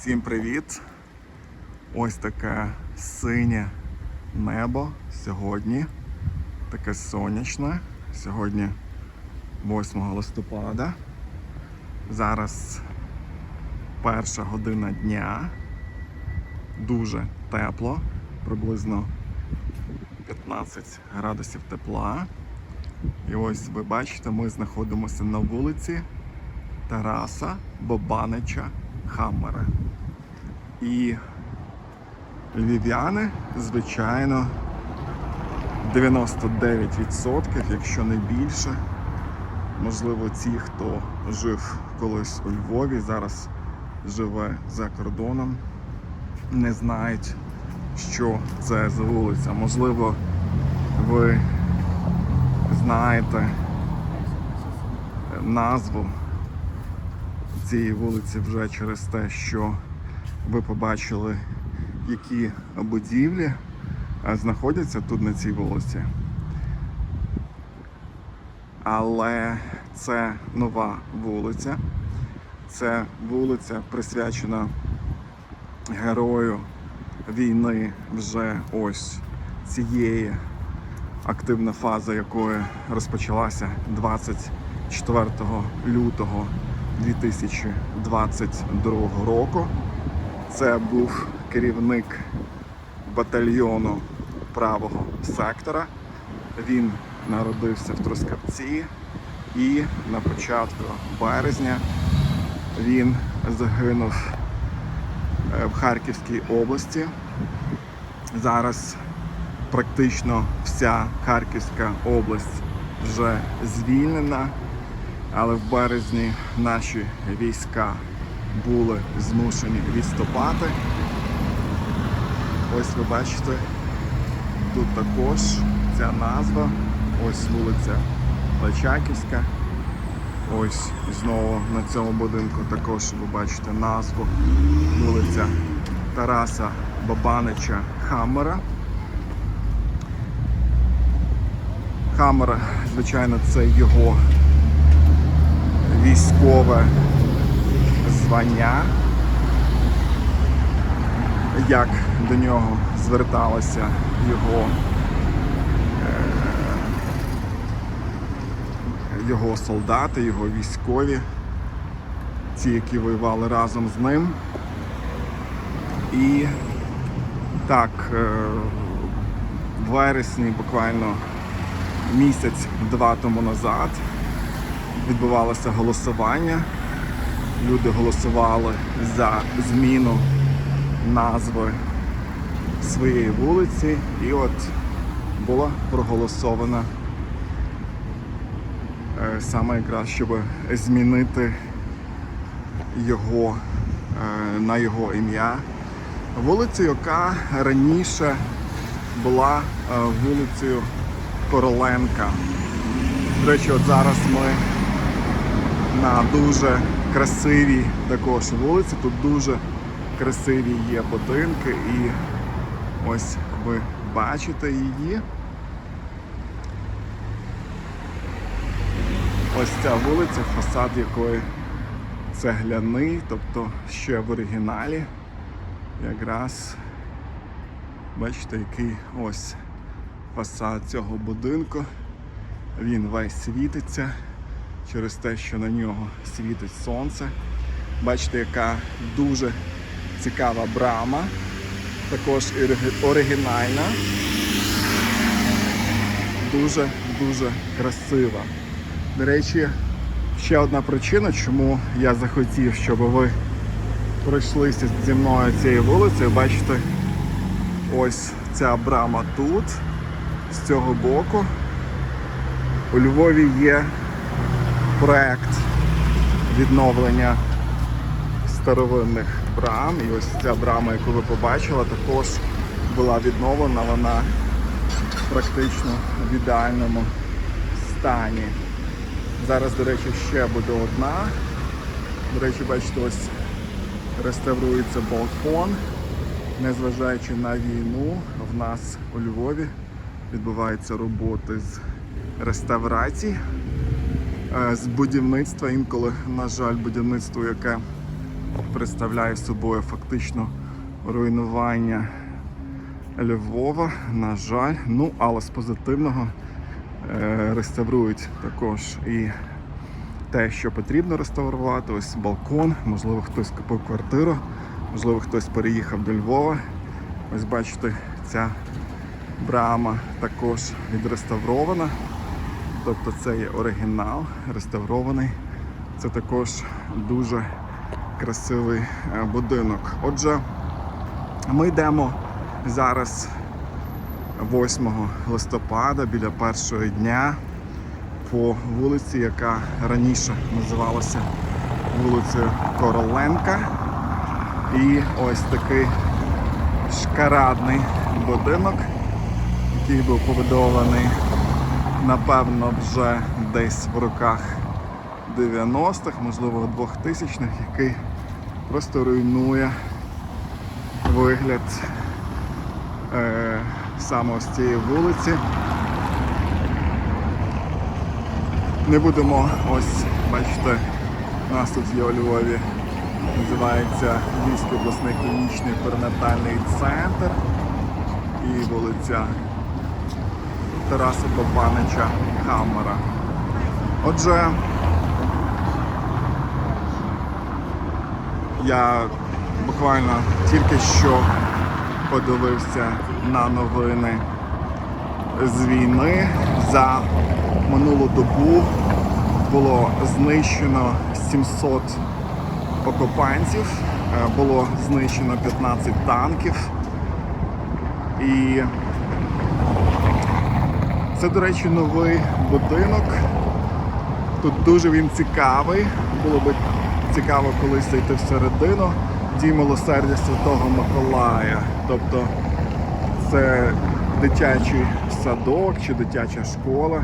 Всім привіт! Ось таке синє небо сьогодні. Таке сонячне. Сьогодні 8 листопада. Зараз перша година дня. Дуже тепло, приблизно 15 градусів тепла. І ось ви бачите, ми знаходимося на вулиці Тараса Бобанича Хаммера. І львів'яни, звичайно, 99%, якщо не більше. Можливо, ті, хто жив колись у Львові, зараз живе за кордоном, не знають, що це за вулиця. Можливо, ви знаєте назву цієї вулиці вже через те, що ви побачили, які будівлі е, знаходяться тут на цій вулиці. Але це нова вулиця. Це вулиця присвячена герою війни вже ось цієї активна фаза якої розпочалася 24 лютого 2022 року. Це був керівник батальйону правого сектора. Він народився в Трускавці і на початку березня він загинув е, в Харківській області. Зараз практично вся Харківська область вже звільнена, але в березні наші війська були змушені відступати. Ось ви бачите, тут також ця назва, ось вулиця Личаківська. Ось знову на цьому будинку також ви бачите назву вулиця Тараса Бабанича Хаммера. Хаммер, звичайно, це його військове звання. Як до нього зверталися його, е, його солдати, його військові, ті, які воювали разом з ним. І так, е, в вересні буквально місяць-два тому назад відбувалося голосування. Люди голосували за зміну назви своєї вулиці, і от була проголосована е, саме якраз, щоб змінити його е, на його ім'я. Вулицю, яка раніше була е, вулицею Короленка. До речі, от зараз ми на дуже красивій також вулиці. Тут дуже красиві є будинки і ось ви бачите її. Ось ця вулиця, фасад якої цегляний, тобто ще в оригіналі. Якраз бачите, який ось фасад цього будинку. Він весь світиться через те, що на нього світить сонце. Бачите, яка дуже цікава брама, також оригінальна. Дуже-дуже красива. До речі, ще одна причина, чому я захотів, щоб ви пройшлися зі мною цією вулицею. Бачите, ось ця брама тут, з цього боку. У Львові є проект відновлення старовинних брам. І ось ця брама, яку ви побачили, також була відновлена. Вона практично в ідеальному стані. Зараз, до речі, ще буде одна. До речі, бачите, ось реставрується балкон. Незважаючи на війну, в нас у Львові відбуваються роботи з реставрації, з будівництва. Інколи, на жаль, будівництво, яке представляє собою фактично руйнування Львова, на жаль. Ну, але з позитивного е, реставрують також і те, що потрібно реставрувати. Ось балкон, можливо, хтось купив квартиру, можливо, хтось переїхав до Львова. Ось бачите, ця брама також відреставрована. Тобто це є оригінал, реставрований. Це також дуже красивий е, будинок. Отже, ми йдемо зараз 8 листопада біля першого дня по вулиці, яка раніше називалася вулицею Короленка. І ось такий шкарадний будинок, який був побудований, напевно, вже десь в роках 90-х, можливо, 2000-х, який просто руйнує вигляд е, саме ось цієї вулиці. Не будемо ось, бачите, у нас тут є у Львові, називається Львівський обласний клінічний перинатальний центр і вулиця Тараса Бабанича Хаммера. Отже, я буквально тільки що подивився на новини з війни. За минулу добу було знищено 700 окупантів, е, було знищено 15 танків. І це, до речі, новий будинок. Тут дуже він цікавий. Було би цікаво колись зайти всередину. Дім милосердя Святого Миколая. Тобто це дитячий садок чи дитяча школа.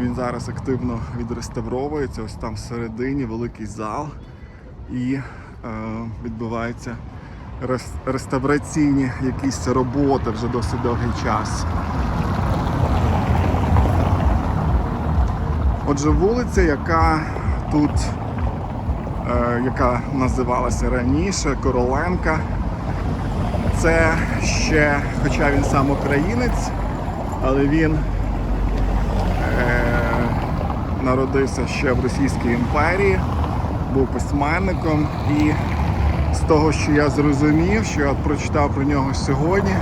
Він зараз активно відреставровується. Ось там всередині великий зал. І е, відбуваються реставраційні якісь роботи вже досить довгий час. Отже, вулиця, яка тут, е, яка називалася раніше Короленка, це ще, хоча він сам українець, але він е, народився ще в Російській імперії, був письменником. І з того, що я зрозумів, що я прочитав про нього сьогодні,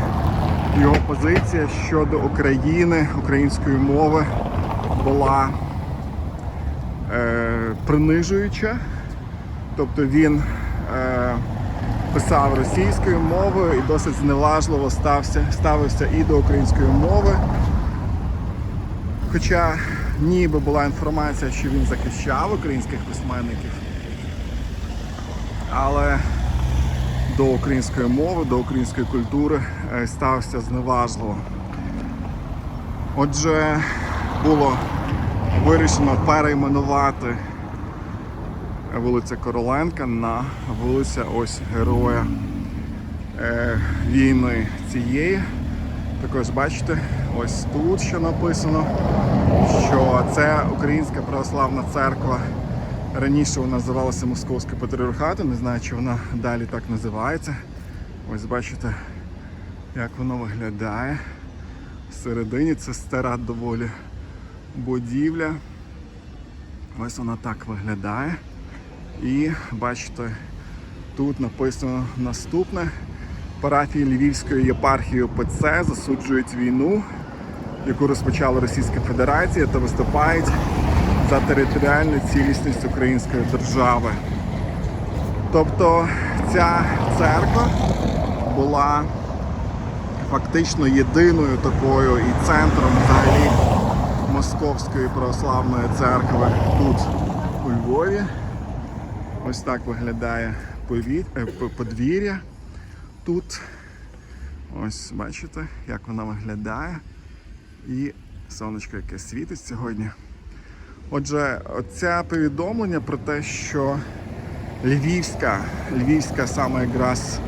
його позиція щодо України, української мови була принижуюча. Тобто він е, писав російською мовою і досить зневажливо стався, ставився і до української мови. Хоча ніби була інформація, що він захищав українських письменників, але до української мови, до української культури е, ставився зневажливо. Отже, було вирішено перейменувати вулиця Короленка на вулиця ось Героя е, війни цієї. Також бачите, ось тут що написано, що це Українська православна церква. Раніше вона називалася Московська патріархату, не знаю, чи вона далі так називається. Ось бачите, як воно виглядає. Всередині це стара доволі будівля. Ось вона так виглядає. І бачите, тут написано наступне. Парафії Львівської єпархії ОПЦ засуджують війну, яку розпочала Російська Федерація та виступають за територіальну цілісність української держави. Тобто ця церква була фактично єдиною такою і центром взагалі Московської православної церкви тут у Львові. Ось так виглядає е, подвір'я тут. Ось бачите, як вона виглядає. І сонечко, яке світить сьогодні. Отже, оце повідомлення про те, що Львівська, Львівська саме якраз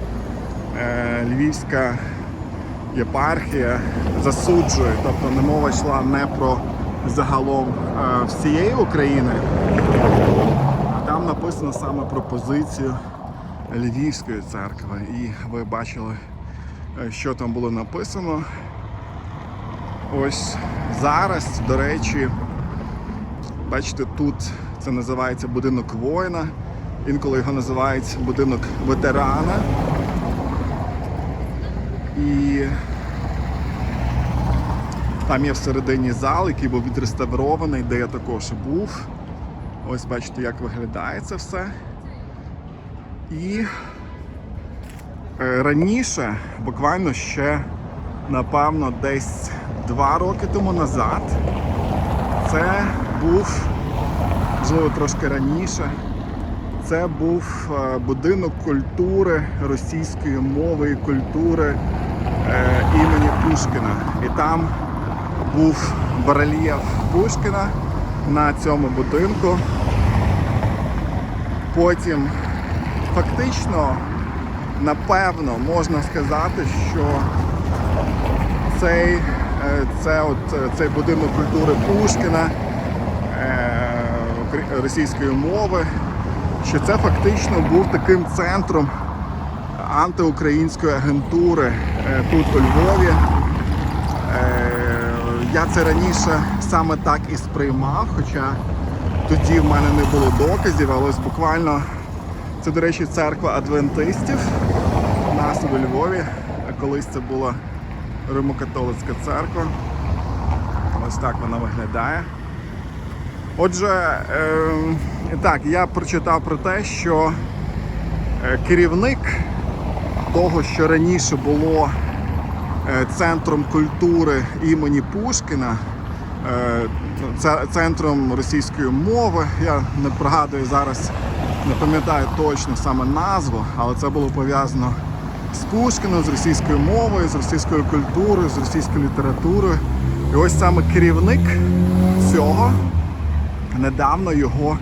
е, Львівська єпархія засуджує, тобто не мова йшла не про загалом е, всієї України, там написано саме про позицію Львівської церкви. І ви бачили, е, що там було написано. Ось зараз, до речі, бачите, тут це називається будинок воїна. Інколи його називають будинок ветерана. І там є всередині зал, який був відреставрований, де я також був. Ось бачите, як виглядає це все. І е, раніше, буквально ще, напевно, десь два роки тому назад, це був, можливо, трошки раніше, це був е, будинок культури російської мови і культури е, імені Пушкіна. І там був барельєф Пушкіна на цьому будинку. Потім фактично, напевно, можна сказати, що цей, е, це от, е, цей будинок культури Пушкіна е, російської мови, що це фактично був таким центром антиукраїнської агентури тут у Львові. Я це раніше саме так і сприймав, хоча тоді в мене не було доказів, але ось буквально це, до речі, церква адвентистів у нас у Львові. А Колись це була Римокатолицька церква. Ось так вона виглядає. Отже, е, так, я прочитав про те, що е, керівник того, що раніше було центром культури імені Пушкіна, е, центром російської мови. Я не пригадую зараз, не пам'ятаю точно саме назву, але це було пов'язано з Пушкіном, з російською мовою, з російською культурою, з російською літературою. І ось саме керівник цього недавно його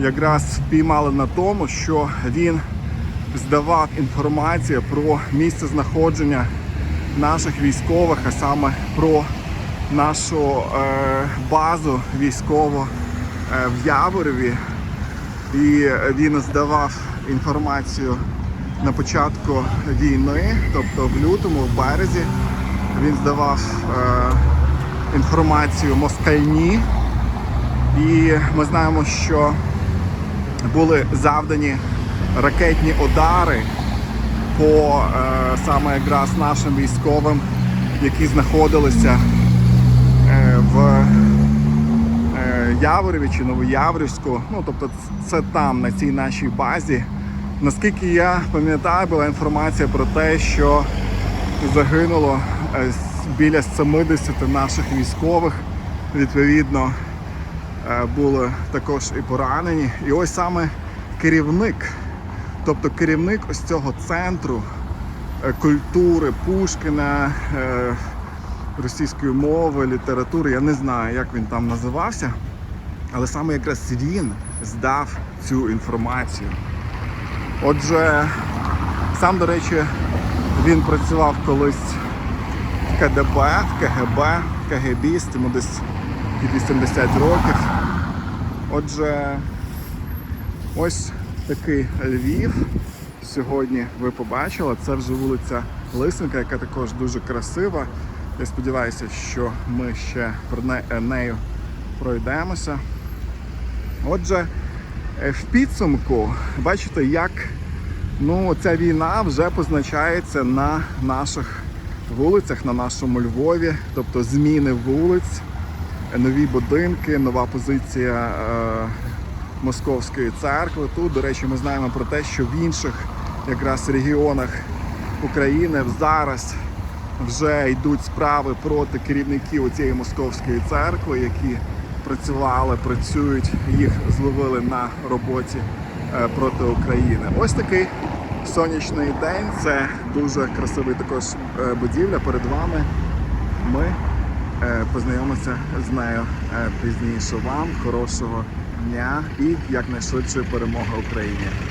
якраз впіймали на тому, що він здавав інформацію про місце знаходження наших військових, а саме про нашу е, базу військову е, в Яворові. І він здавав інформацію на початку війни, тобто в лютому, в березі. Він здавав е, інформацію москальні. І ми знаємо, що були завдані ракетні удари по е, саме якраз нашим військовим, які знаходилися е, в е, Яворові чи Новояворівську. Ну, тобто це там, на цій нашій базі. Наскільки я пам'ятаю, була інформація про те, що загинуло біля 70 наших військових. Відповідно, були також і поранені. І ось саме керівник, тобто керівник ось цього центру е, культури Пушкіна, е, російської мови, літератури, я не знаю, як він там називався, але саме якраз він здав цю інформацію. Отже, сам, до речі, він працював колись в КДБ, в КГБ, КГБіст, йому десь під 80 років. Отже, ось такий Львів. Сьогодні ви побачили. Це вже вулиця Лисенка, яка також дуже красива. Я сподіваюся, що ми ще про не- нею пройдемося. Отже, е, в підсумку, бачите, як ну, ця війна вже позначається на наших вулицях, на нашому Львові, тобто зміни вулиць, нові будинки, нова позиція е, Московської церкви. Тут, до речі, ми знаємо про те, що в інших якраз регіонах України зараз вже йдуть справи проти керівників цієї московської церкви, які працювали, працюють, їх зловили на роботі е, проти України. Ось такий сонячний день. Це дуже красивий також е, будівля перед вами. Ми е, познайомимося з нею пізніше. Вам хорошого дня і якнайшвидшої перемоги Україні.